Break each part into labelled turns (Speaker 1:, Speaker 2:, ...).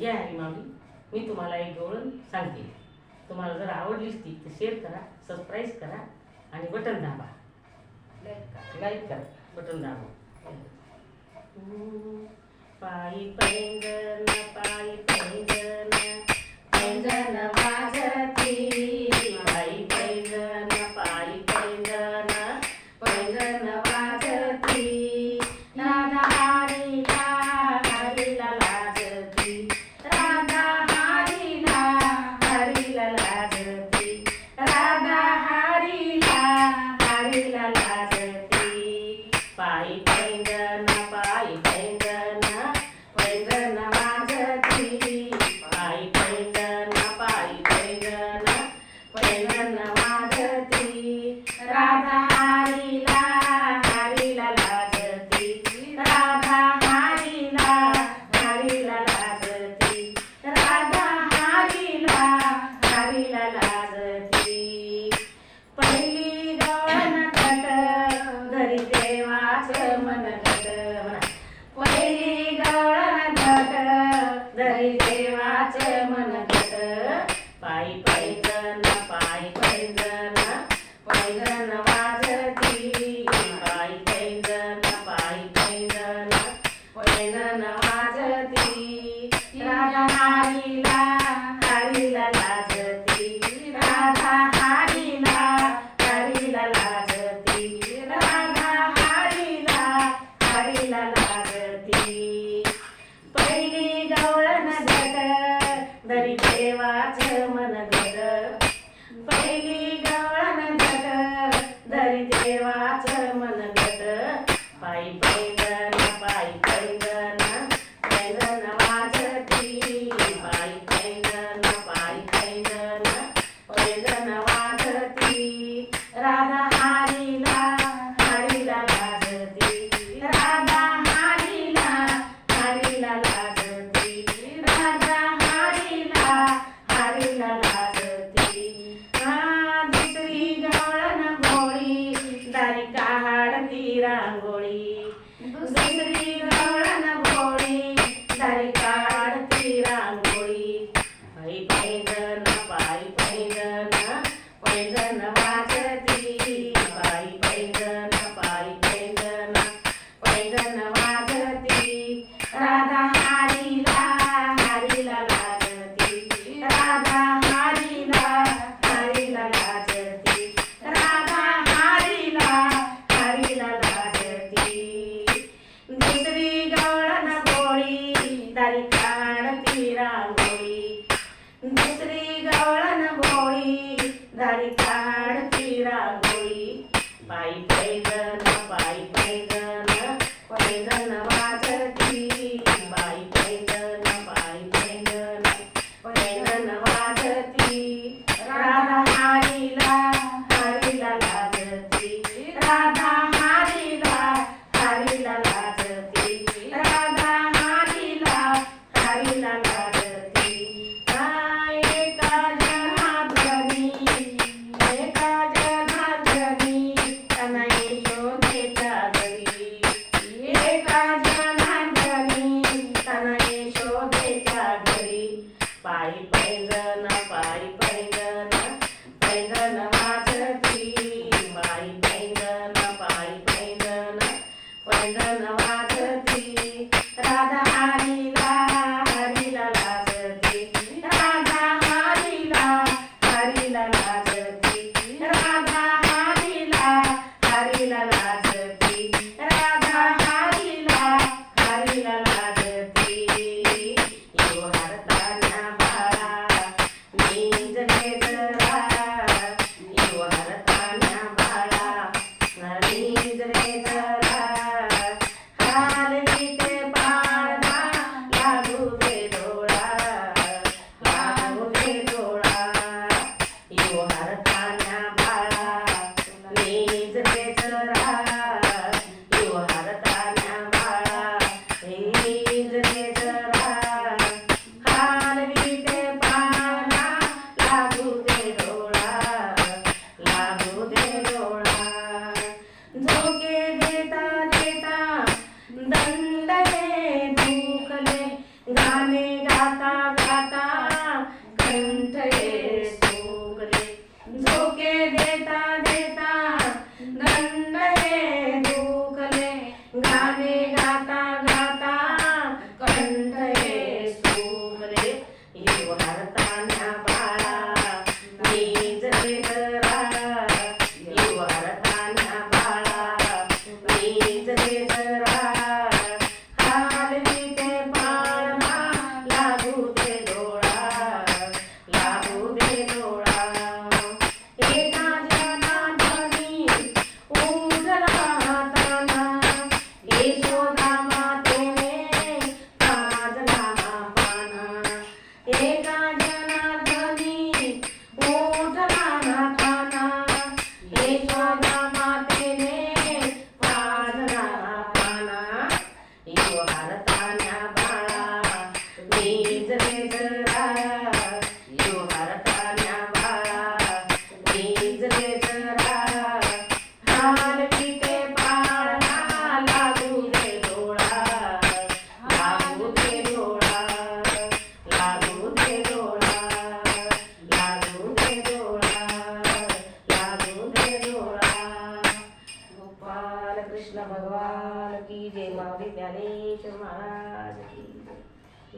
Speaker 1: जय हरी माऊली मी तुम्हाला एक गवळण सांगते. तुम्हाला जर आवडलीच ती तर शेअर करा सबस्क्राईब करा आणि बटन दाबा. लाईक करा. बटन दाबा. पायी पैंजन पायी पैंजन पैंजन वाजत that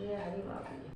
Speaker 1: Iya, ini.